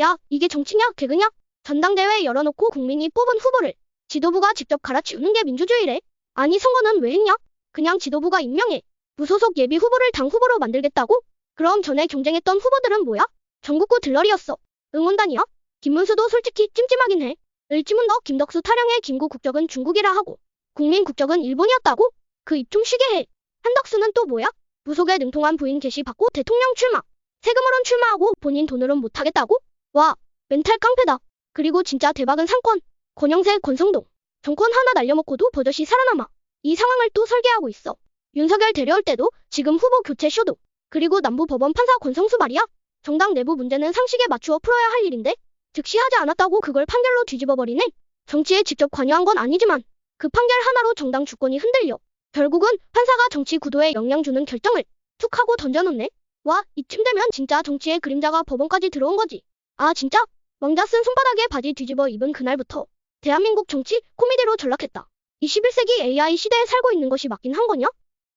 야, 이게 정치냐, 개그냐? 전당대회 열어놓고 국민이 뽑은 후보를 지도부가 직접 갈아치우는 게 민주주의래. 아니, 선거는 왜 했냐? 그냥 지도부가 임명해. 무소속 예비 후보를 당 후보로 만들겠다고? 그럼 전에 경쟁했던 후보들은 뭐야? 전국구 들러리였어. 응원단이야? 김문수도 솔직히 찜찜하긴 해. 을지문덕 김덕수 타령의 김구 국적은 중국이라 하고 국민 국적은 일본이었다고? 그 입 좀 쉬게 해. 한덕수는 또 뭐야? 무속에 능통한 부인 계시 받고 대통령 출마. 세금으론 출마하고 본인 돈으론 못하겠다고? 와, 멘탈 깡패다. 그리고 진짜 대박은 상권. 권영세, 권성동. 정권 하나 날려먹고도 버젓이 살아남아. 이 상황을 또 설계하고 있어. 윤석열 데려올 때도 지금 후보 교체 쇼도. 그리고 남부 법원 판사 권성수 말이야. 정당 내부 문제는 상식에 맞추어 풀어야 할 일인데 즉시 하지 않았다고 그걸 판결로 뒤집어버리네. 정치에 직접 관여한 건 아니지만 그 판결 하나로 정당 주권이 흔들려. 결국은 판사가 정치 구도에 영향 주는 결정을 툭 하고 던져놓네. 와, 이쯤 되면 진짜 정치의 그림자가 법원까지 들어온 거지. 아, 진짜? 왕자 쓴 손바닥에 바지 뒤집어 입은 그날부터 대한민국 정치 코미디로 전락했다. 21세기 AI 시대에 살고 있는 것이 맞긴 한 거냐?